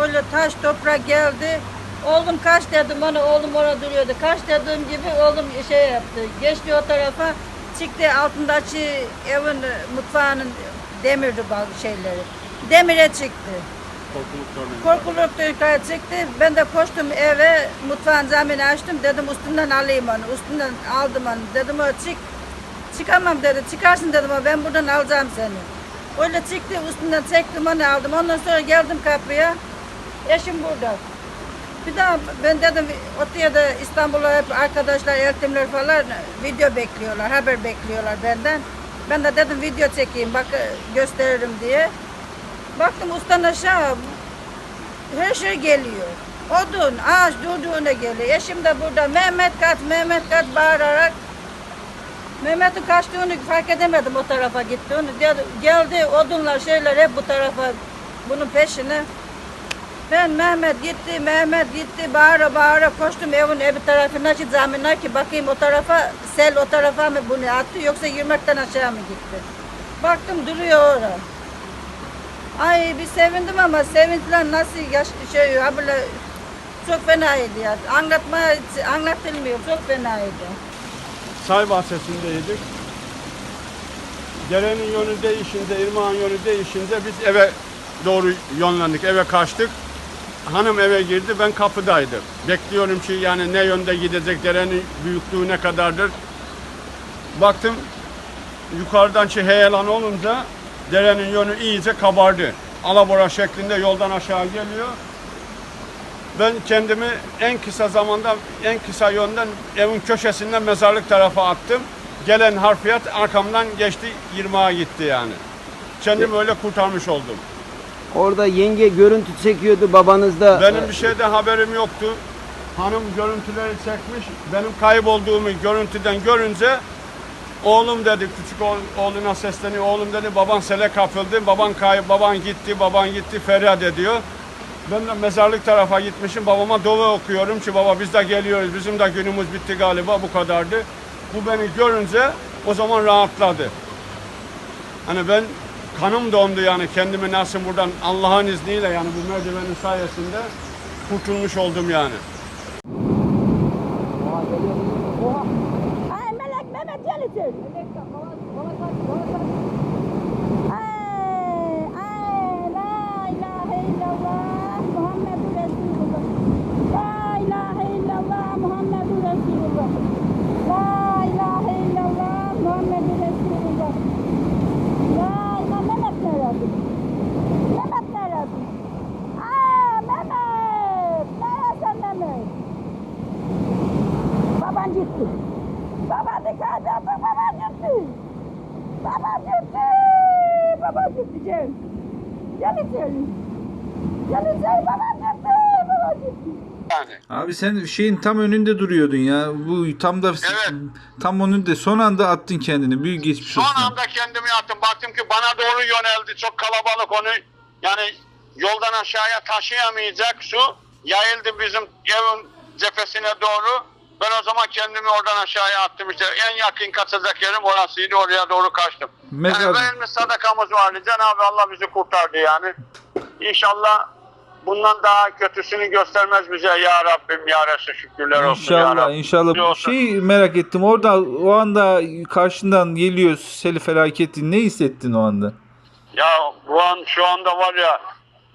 öyle taş toprak geldi. Oğlum kaç dedim ona oğlum orada duruyordu. Kaç dediğim gibi oğlum şey yaptı. Geçti o tarafa çıktı altındaki evin mutfağının demirdi bazı şeyleri. Demire çıktı. Korkulukta yukarı çıktı. Ben de koştum eve, mutfağın zemini açtım. Dedim üstünden alayım onu. Üstünden aldım onu. Dedim o çık. Çıkamam dedi. Çıkarsın dedim o. Ben buradan alacağım seni. Öyle çıktı. Üstünden çektim onu aldım. Ondan sonra geldim kapıya. Eşim burada. Bir daha ben dedim Otuya İstanbul'a hep arkadaşlar, eltimler falan video bekliyorlar, haber bekliyorlar benden. Ben de dedim video çekeyim, bak gösteririm diye. Baktım ustan aşağı her şey geliyor. Odun, ağaç durduğuna geliyor. Eşim de burada Mehmet kat, Mehmet kat bağırarak Mehmet'in kaçtığını fark edemedim o tarafa gittiğini. Geldi odunlar şeyler hep bu tarafa bunun peşine. Ben Mehmet gitti, Mehmet gitti, bağıra bağıra koştum evin evi tarafına ki zaminler ki bakayım o tarafa, sel o tarafa mı bunu attı yoksa yürümekten aşağı mı gitti? Baktım duruyor orada. Ay bir sevindim ama sevinçler nasıl yaş şey böyle çok fenaydı ya. Anlatma anlatılmıyor çok fenaydı. Say bahçesindeydik. Derenin yönü değişince, irmağın yönü değişince biz eve doğru yönlendik, eve kaçtık. Hanım eve girdi, ben kapıdaydım. Bekliyorum ki yani ne yönde gidecek, derenin büyüklüğü ne kadardır. Baktım yukarıdan ki heyelan olunca derenin yönü iyice kabardı. Alabora şeklinde yoldan aşağı geliyor. Ben kendimi en kısa zamanda, en kısa yönden evin köşesinden mezarlık tarafa attım. Gelen harfiyat arkamdan geçti, 20'a gitti yani. Kendimi öyle kurtarmış oldum. Orada yenge görüntü çekiyordu babanız da. Benim bir şeyden haberim yoktu. Hanım görüntüleri çekmiş. Benim kaybolduğumu görüntüden görünce oğlum dedi küçük oğ- oğluna sesleniyor. Oğlum dedi baban sele kapıldı. Baban kay baban gitti, baban gitti feryat ediyor. Ben de mezarlık tarafa gitmişim. Babama dua okuyorum ki baba biz de geliyoruz. Bizim de günümüz bitti galiba bu kadardı. Bu beni görünce o zaman rahatladı. Hani ben kanım dondu yani kendimi nasıl buradan Allah'ın izniyle yani bu merdivenin sayesinde kurtulmuş oldum yani. Ay Melek Mehmet Yeliçin. Ay, Baba gitti. Baba gitti gel. Gel içeri. Gel içeri baba gitti. Baba gitti. Yani. Abi sen şeyin tam önünde duruyordun ya. Bu tam da Evet. tam önünde. Son anda attın kendini. Büyük geçmiş Son olsun. anda kendimi attım. Baktım ki bana doğru yöneldi. Çok kalabalık onu yani yoldan aşağıya taşıyamayacak su yayıldı bizim evin cephesine doğru. Ben o zaman kendimi oradan aşağıya attım işte. En yakın kaçacak yerim orasıydı. Oraya doğru kaçtım. Mezar- Yani verilmiş sadakamız vardı. Cenab-ı Allah bizi kurtardı yani. İnşallah bundan daha kötüsünü göstermez bize ya Rabbim ya Resul şükürler olsun ya İnşallah Rabbim. inşallah. Olsun. Şey merak ettim. Orada o anda karşından geliyor sel felaketi. Ne hissettin o anda? Ya bu an şu anda var ya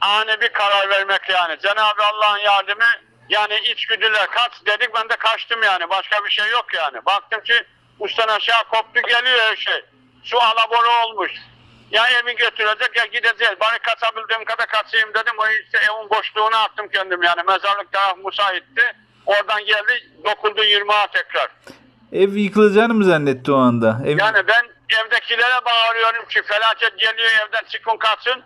ani bir karar vermek yani. Cenab-ı Allah'ın yardımı yani içgüdüler kaç dedik ben de kaçtım yani. Başka bir şey yok yani. Baktım ki ustan aşağı koptu geliyor her şey. Su alabora olmuş. Ya evi götürecek ya gideceğiz. Bari kaçabildiğim kadar kaçayım dedim. O işte evin boşluğuna attım kendim yani. Mezarlık taraf müsaitti. Oradan geldi dokundu 20'a tekrar. Ev yıkılacağını mı zannetti o anda? Ev... Yani ben evdekilere bağırıyorum ki felaket geliyor evden çıkın kaçın.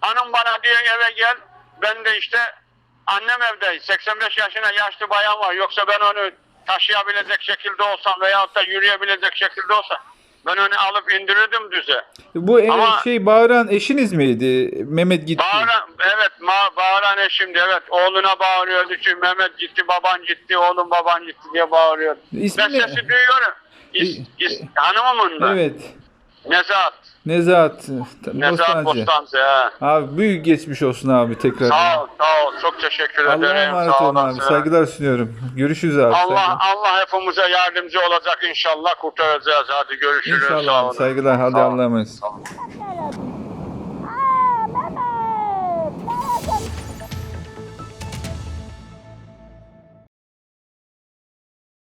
Hanım bana diyor eve gel. Ben de işte annem evde 85 yaşına yaşlı bayan var. Yoksa ben onu taşıyabilecek şekilde olsam veyahut da yürüyebilecek şekilde olsa ben onu alıp indirirdim düze. Bu e, Ama- şey bağıran eşiniz miydi? Mehmet gitti. Bağıran, evet ma, bağıran eşimdi evet. Oğluna bağırıyordu ki Mehmet gitti baban gitti oğlum baban gitti diye bağırıyordu. İsmi ben sesi duyuyorum. İs, is, hanımımın da. Evet. Nezahat. Nezahat. Nezahat Bostancı. Bostancı. he. Abi büyük geçmiş olsun abi tekrar. Sağ ol, sağ ol. Çok teşekkür Allah'a ederim. emanet Sağ olun abi. olasın. Saygılar sunuyorum. Görüşürüz abi. Allah saygılar. Allah hepimize yardımcı olacak inşallah kurtaracağız. Hadi görüşürüz. Sağ İnşallah olun. abi. Saygılar. Hadi Sağ. Allah'a emanet. Sağ.